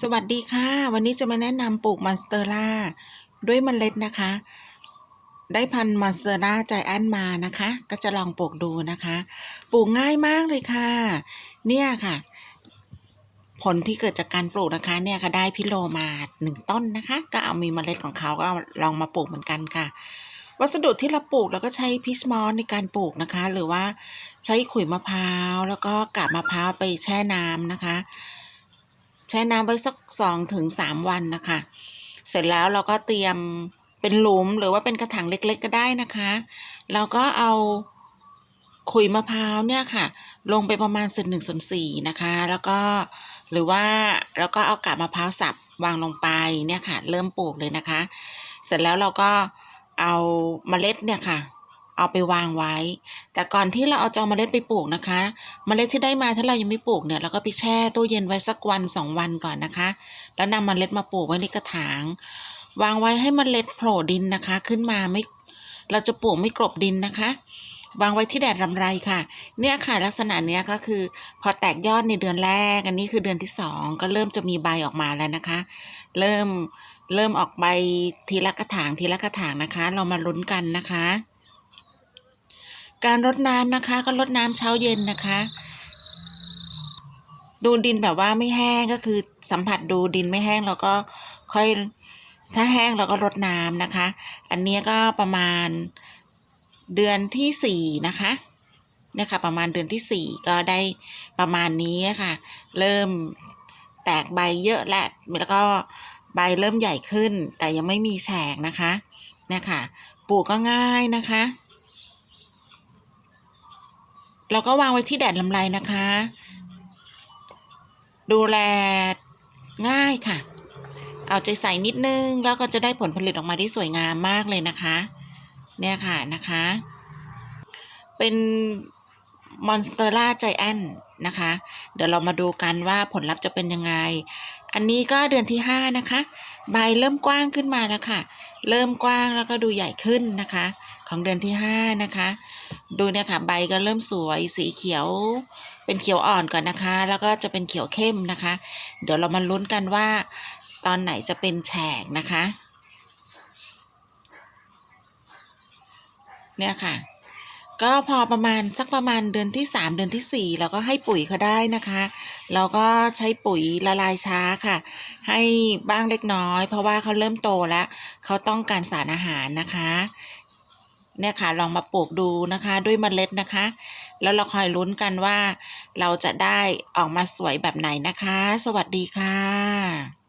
สวัสดีค่ะ วันนี้จะมาแนะนำปลูกมอนสเตอร่าด้วยเมล็ดนะคะ ได้พันธุ์มอนสเตอร่าใจแอนมานะคะ ก็จะลองปลูกดูนะคะ ปลูกง่ายมากเลยค่ะ เนี่ยค่ะ ผลที่เกิดจากการปลูกนะคะเนี่ยค่ะได้พิโลมาหนึ่งต้นนะคะ ก็เอามีเมล็ดของเขาก็ลองมาปลูกเหมือนกันค่ะ วัสดุที่เราปลูกเราก็ใช้พิสมอสในการปลูกนะคะ หรือว่าใช้ขุยมะพร้าวแล้วก็กาบมะพร้าวไปแช่น้ำนะคะ แช่น้ำไว้สักสองถึงสามวันนะคะ เสร็จแล้วเราก็เตรียมเป็นหลุมหรือว่าเป็นกระถางเล็กๆก็ได้นะคะ เราก็เอาขุยมะพร้าวเนี่ยค่ะ ลงไปประมาณส่วนหนึ่งส่วนสี่นะคะ แล้วก็หรือว่าแล้วก็เอากาบมะพร้าวสับวางลงไปเนี่ยค่ะ เริ่มปลูกเลยนะคะ เสร็จแล้วเราก็เอาเมล็ดเนี่ยค่ะ เอาไปวางไว้ แต่ก่อนที่เราเอาจอาเมล็ดไปปลูกนะคะ เมล็ดที่ได้มาถ้าเรายังไม่ปลูกเนี่ยเราก็ไปแช่ตู้เย็นไว้สักวันสองวันก่อนนะคะ แล้วนำเมล็ดมาปลูกไว้ในกระถาง วางไว้ให้เมล็ดโผล่ดินนะคะ ขึ้นมาไม่เราจะปลูกไม่กลบดินนะคะ วางไว้ที่แดดลำไรค่ะ เนี่ยค่ะลักษณะเนี้ยก็คือ พอแตกยอดในเดือนแรก อันนี้คือเดือนที่สองก็เริ่มจะมีใบออกมาแล้วนะคะ เริ่มเริ่มออกใบทีละกระถางทีละกระถางนะคะ เรามาลุ้นกันนะคะ การรดน้ำนะคะ ก็รดน้ำเช้าเย็นนะคะ ดูดินแบบว่าไม่แห้งก็คือสัมผัสดูดินไม่แห้งเราก็ค่อยถ้าแห้งเราก็รดน้ำนะคะ อันนี้ก็ประมาณเดือนที่สี่นะคะเนี่ยค่ะประมาณเดือนที่สี่ก็ได้ประมาณนี้ค่ะ เริ่มแตกใบเยอะแล้วแล้วก็ใบเริ่มใหญ่ขึ้น แต่ยังไม่มีแฉกนะคะเนี่ยค่ะปลูกก็ง่ายนะคะ เราก็วางไว้ที่แดดลำไรนะคะ ดูแลง่ายค่ะ เอาใจใส่นิดนึง แล้วก็จะได้ผลผลิตออกมาที่สวยงามมากเลยนะคะ เนี่ยค่ะนะคะ เป็นมอนสเตอร่าใจแอนนะคะ เดี๋ยวเรามาดูกันว่าผลลัพธ์จะเป็นยังไง อันนี้ก็เดือนที่ห้านะคะ ใบเริ่มกว้างขึ้นมาแล้วค่ะ เริ่มกว้างแล้วก็ดูใหญ่ขึ้นนะคะ ของเดือนที่ห้านะคะ ดูเนี่ยค่ะ ใบก็เริ่มสวยสีเขียว เป็นเขียวอ่อนก่อนนะคะ แล้วก็จะเป็นเขียวเข้มนะคะ เดี๋ยวเรามาลุ้นกันว่า ตอนไหนจะเป็นแฉกนะคะ เนี่ยค่ะ ก็พอประมาณสักประมาณเดือนที่สามเดือนที่สี่เราก็ให้ปุ๋ยเขาได้นะคะ เราก็ใช้ปุ๋ยละลายช้าค่ะ ให้บ้างเล็กน้อย เพราะว่าเขาเริ่มโตแล้วเขาต้องการสารอาหารนะคะ เนี่ยค่ะลองมาปลูกดูนะคะด้วยเมล็ดนะคะ แล้วเราคอยลุ้นกันว่า เราจะได้ออกมาสวยแบบไหนนะคะ สวัสดีค่ะ